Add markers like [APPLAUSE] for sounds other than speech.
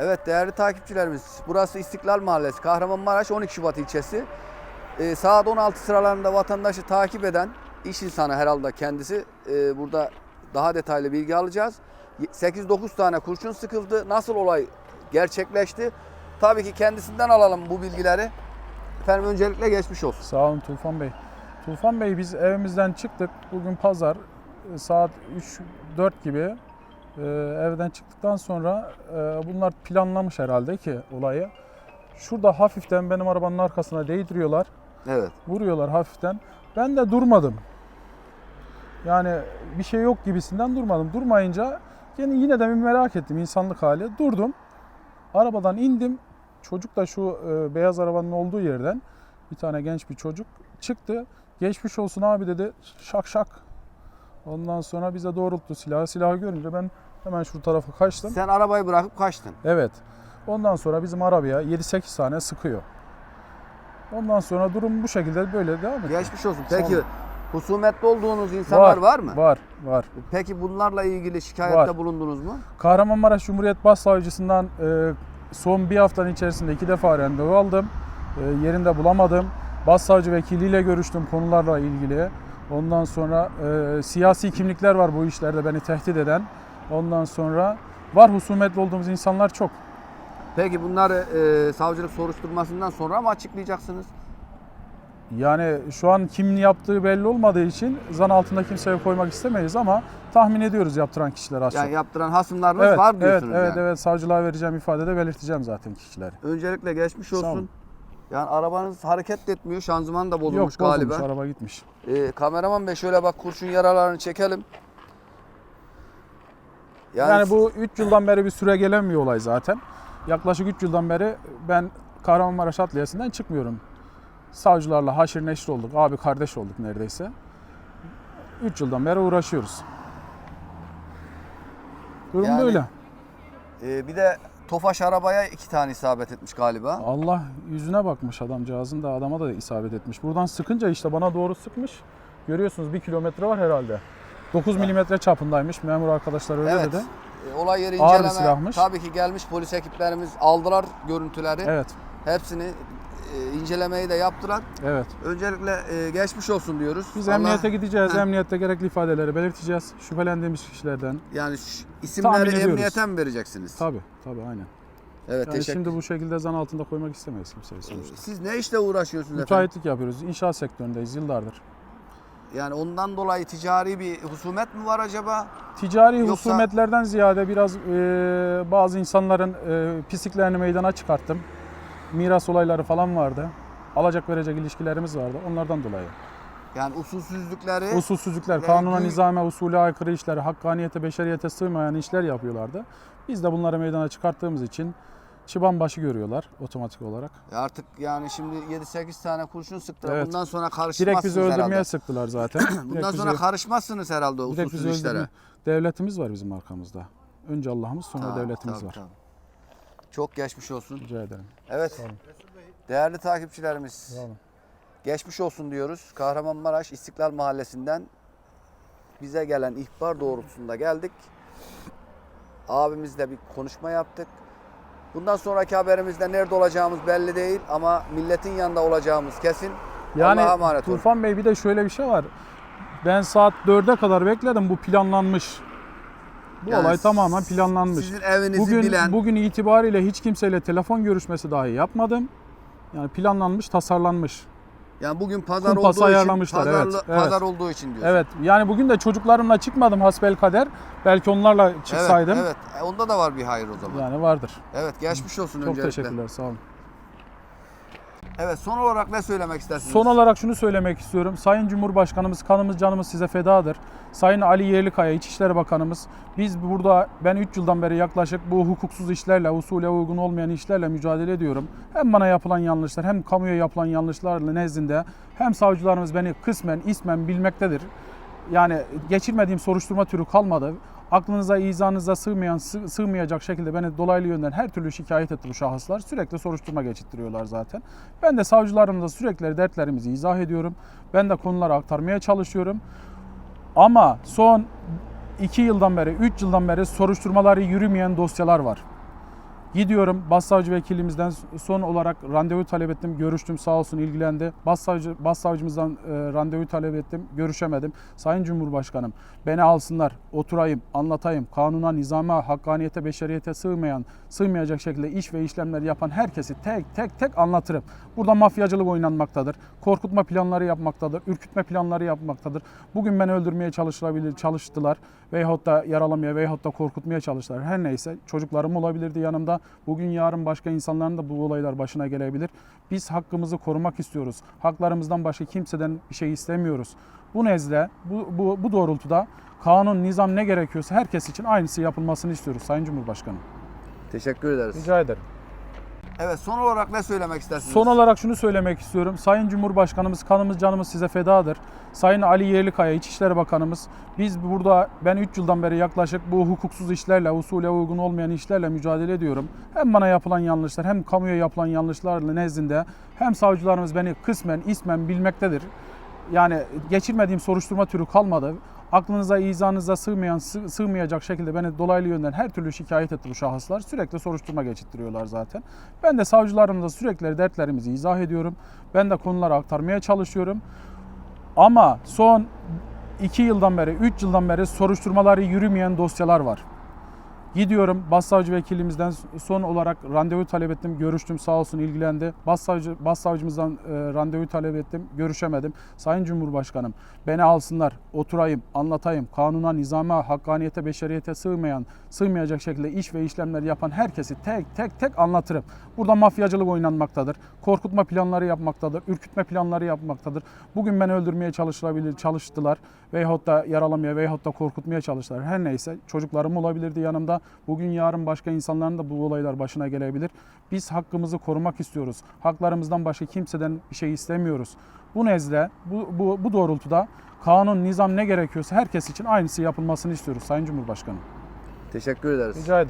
Evet değerli takipçilerimiz burası İstiklal Mahallesi Kahramanmaraş 12 Şubat ilçesi. Ee, saat 16 sıralarında vatandaşı takip eden iş insanı herhalde kendisi. Ee, burada daha detaylı bilgi alacağız. 8-9 tane kurşun sıkıldı. Nasıl olay gerçekleşti? Tabii ki kendisinden alalım bu bilgileri. Efendim öncelikle geçmiş olsun. Sağ olun Tufan Bey. Tufan Bey biz evimizden çıktık. Bugün pazar e, saat 3-4 gibi e, evden çıktıktan sonra e, bunlar planlamış herhalde ki olayı. Şurada hafiften benim arabanın arkasına değdiriyorlar. Evet. Vuruyorlar hafiften. Ben de durmadım. Yani bir şey yok gibisinden durmadım. Durmayınca yine, yine de bir merak ettim insanlık hali. Durdum. Arabadan indim. Çocuk da şu e, beyaz arabanın olduğu yerden bir tane genç bir çocuk çıktı. Geçmiş olsun abi dedi. Şak şak. Ondan sonra bize doğrulttu silahı. Silahı görünce ben hemen şu tarafa kaçtım. Sen arabayı bırakıp kaçtın. Evet. Ondan sonra bizim arabaya 7-8 tane sıkıyor. Ondan sonra durum bu şekilde böyle devam ediyor. Geçmiş olsun. Peki olun. husumetli olduğunuz insanlar var, mı? Var, var. Peki bunlarla ilgili şikayette Var. bulundunuz mu? Kahramanmaraş Cumhuriyet Başsavcısından e, son bir haftanın içerisinde iki defa randevu aldım. E, yerinde bulamadım. Başsavcı vekiliyle görüştüm konularla ilgili. Ondan sonra e, siyasi kimlikler var bu işlerde beni tehdit eden. Ondan sonra var husumetli olduğumuz insanlar çok. Peki bunları e, savcılık soruşturmasından sonra mı açıklayacaksınız? Yani şu an kimin yaptığı belli olmadığı için zan altında kimseye koymak istemeyiz ama tahmin ediyoruz yaptıran kişiler az Yani yaptıran hasımlarınız Evet, var evet, diyorsunuz evet, yani. evet. Savcılığa vereceğim ifadede belirteceğim zaten kişileri. Öncelikle geçmiş Sağ olsun. olun. Yani arabanız hareket etmiyor. Şanzıman da Yok bozulmuş bozulmuş, galiba. araba gitmiş. E, kameraman bey şöyle bak kurşun yaralarını çekelim. Yani, Yani bu 3 yıldan beri bir süre gelen bir olay zaten. Yaklaşık 3 yıldan beri ben Kahramanmaraş Adliyesi'nden çıkmıyorum. Savcılarla haşir neşir olduk. Abi kardeş olduk neredeyse. 3 yıldan beri uğraşıyoruz. Durum Yani- böyle. e, bir de Tofaş arabaya iki tane isabet etmiş galiba. Allah yüzüne bakmış adamcağızın da adama da isabet etmiş. Buradan sıkınca işte bana doğru sıkmış. Görüyorsunuz bir kilometre var herhalde. 9 milimetre çapındaymış. Memur arkadaşlar öyle evet. dedi. E, olay yeri Ağır inceleme. silahmış. Tabii ki gelmiş polis ekiplerimiz aldılar görüntüleri. Evet, Hepsini e, incelemeyi de yaptılar. evet. Öncelikle e, geçmiş olsun diyoruz. Biz Allah- emniyete gideceğiz. Heh. Emniyette gerekli ifadeleri belirteceğiz. Şüphelendiğimiz kişilerden. Yani isimleri emniyete mi vereceksiniz? Tabii, tabii aynen. Evet Yani şimdi bu şekilde zan altında koymak istemeyiz kimseyi Ee, sonuçta. Siz ne işle uğraşıyorsunuz efendim? Müteahhitlik yapıyoruz. İnşaat sektöründeyiz yıllardır. Yani ondan dolayı ticari bir husumet mi var acaba? Ticari Yoksa- husumetlerden ziyade biraz e, bazı insanların e, pisliklerini meydana çıkarttım. Miras olayları falan vardı. Alacak verecek ilişkilerimiz vardı. Onlardan dolayı. Yani usulsüzlükleri Usulsüzlükler, Ve kanuna, nizame, usulü aykırı işler, hakkaniyete, beşeriyete sığmayan işler yapıyorlardı. Biz de bunları meydana çıkarttığımız için çıban başı görüyorlar otomatik olarak. Ya artık yani şimdi 7-8 tane kurşun sıktılar. Evet. Bundan sonra Direkt karışmazsınız bizi öldürmeye herhalde. sıktılar zaten. Bundan Direkt sonra bizi- karışmazsınız herhalde [CLEARS THROAT] direkt usulsüz işlere. öldürmeye. Devletimiz var bizim arkamızda. Önce Allah'ımız sonra Tabii, devletimiz tabii, var. tabii. Çok geçmiş olsun. Rica ederim. Evet. Değerli takipçilerimiz. Geçmiş olsun diyoruz. Kahramanmaraş İstiklal Mahallesi'nden bize gelen ihbar doğrultusunda geldik. Abimizle bir konuşma yaptık. Bundan sonraki haberimizde nerede olacağımız belli değil ama milletin yanında olacağımız kesin. Yani Allah'a emanet olun. Tufan Bey bir de şöyle bir şey var. Ben saat 4'e kadar bekledim. Bu planlanmış. Bu Yani olay tamamen planlanmış. Sizin evinizi Bugün bilen, bugün itibariyle hiç kimseyle telefon görüşmesi dahi yapmadım. Yani planlanmış, tasarlanmış. yani bugün pazar kumpası olduğu için, evet, evet. pazar olduğu için diyorsun. Evet. Yani bugün de çocuklarımla çıkmadım hasbelkader. Belki onlarla Evet, çıksaydım. Evet, E, onda da var bir hayır o zaman. Yani vardır. Evet, geçmiş olsun Çok öncelikle. teşekkürler. Sağ olun. Evet, son olarak ne söylemek istersiniz? Son olarak şunu söylemek istiyorum. Sayın Cumhurbaşkanımız kanımız canımız size fedadır. Sayın Ali Yerlikaya İçişleri Bakanımız biz burada ben 3 yıldan beri yaklaşık bu hukuksuz işlerle, usule uygun olmayan işlerle mücadele ediyorum. Hem bana yapılan yanlışlar hem kamuya yapılan yanlışlarla nezdinde hem savcılarımız beni kısmen ismen bilmektedir. Yani geçirmediğim soruşturma türü kalmadı. Aklınıza, izanınıza sığmayan, sığ- sığmayacak şekilde beni dolaylı yönden her türlü şikayet etti bu şahıslar. Sürekli soruşturma geçittiriyorlar zaten. Ben de savcılarımıza sürekli dertlerimizi izah ediyorum. Ben de konuları aktarmaya çalışıyorum. Ama son 2 yıldan beri, 3 yıldan beri soruşturmaları yürümeyen dosyalar var. Gidiyorum Başsavcı vekilimizden son olarak randevu talep ettim. Görüştüm sağ olsun ilgilendi. Başsavcı, başsavcımızdan e, randevu talep ettim. Görüşemedim. Sayın Cumhurbaşkanım beni alsınlar. Oturayım, anlatayım. Kanuna, nizama, hakkaniyete, beşeriyete sığmayan, sığmayacak şekilde iş ve işlemler yapan herkesi tek tek tek anlatırım. Burada mafyacılık oynanmaktadır. Korkutma planları yapmaktadır. Ürkütme planları yapmaktadır. Bugün beni öldürmeye çalışılabilir, çalıştılar. Veyahut da yaralamaya veyahut da korkutmaya çalıştılar. Her neyse çocuklarım olabilirdi yanımda. Bugün yarın başka insanların da bu olaylar başına gelebilir. Biz hakkımızı korumak istiyoruz. Haklarımızdan başka kimseden bir şey istemiyoruz. Bu nezle, bu, bu, bu doğrultuda kanun, nizam ne gerekiyorsa herkes için aynısı yapılmasını istiyoruz Sayın Cumhurbaşkanım. Teşekkür ederiz. Rica ederim. Evet son olarak ne söylemek istersiniz? Son olarak şunu söylemek istiyorum. Sayın Cumhurbaşkanımız kanımız canımız size fedadır. Sayın Ali Yerlikaya İçişleri Bakanımız biz burada ben 3 yıldan beri yaklaşık bu hukuksuz işlerle, usule uygun olmayan işlerle mücadele ediyorum. Hem bana yapılan yanlışlar hem kamuya yapılan yanlışlarla nezdinde hem savcılarımız beni kısmen ismen bilmektedir. Yani geçirmediğim soruşturma türü kalmadı. Aklınıza, izanınıza sığmayan, sığ- sığmayacak şekilde beni dolaylı yönden her türlü şikayet etti bu şahıslar. Sürekli soruşturma geçirttiriyorlar zaten. Ben de savcılarımıza sürekli dertlerimizi izah ediyorum. Ben de konuları aktarmaya çalışıyorum. Ama son 2 yıldan beri, 3 yıldan beri soruşturmaları yürümeyen dosyalar var. Gidiyorum başsavcı vekilimizden son olarak randevu talep ettim. Görüştüm sağ olsun ilgilendi. Başsavcı, başsavcımızdan e, randevu talep ettim. Görüşemedim. Sayın Cumhurbaşkanım beni alsınlar. Oturayım, anlatayım. Kanuna, nizama, hakkaniyete, beşeriyete sığmayan, sığmayacak şekilde iş ve işlemler yapan herkesi tek tek tek anlatırım. Burada mafyacılık oynanmaktadır. Korkutma planları yapmaktadır. Ürkütme planları yapmaktadır. Bugün beni öldürmeye çalışılabilir, çalıştılar. Veyahut da yaralamaya veyahut da korkutmaya çalıştılar. Her neyse çocuklarım olabilirdi yanımda. Bugün yarın başka insanların da bu olaylar başına gelebilir. Biz hakkımızı korumak istiyoruz. Haklarımızdan başka kimseden bir şey istemiyoruz. Bu nezle, bu, bu, bu doğrultuda kanun, nizam ne gerekiyorsa herkes için aynısı yapılmasını istiyoruz Sayın Cumhurbaşkanım. Teşekkür ederiz. Rica ederim.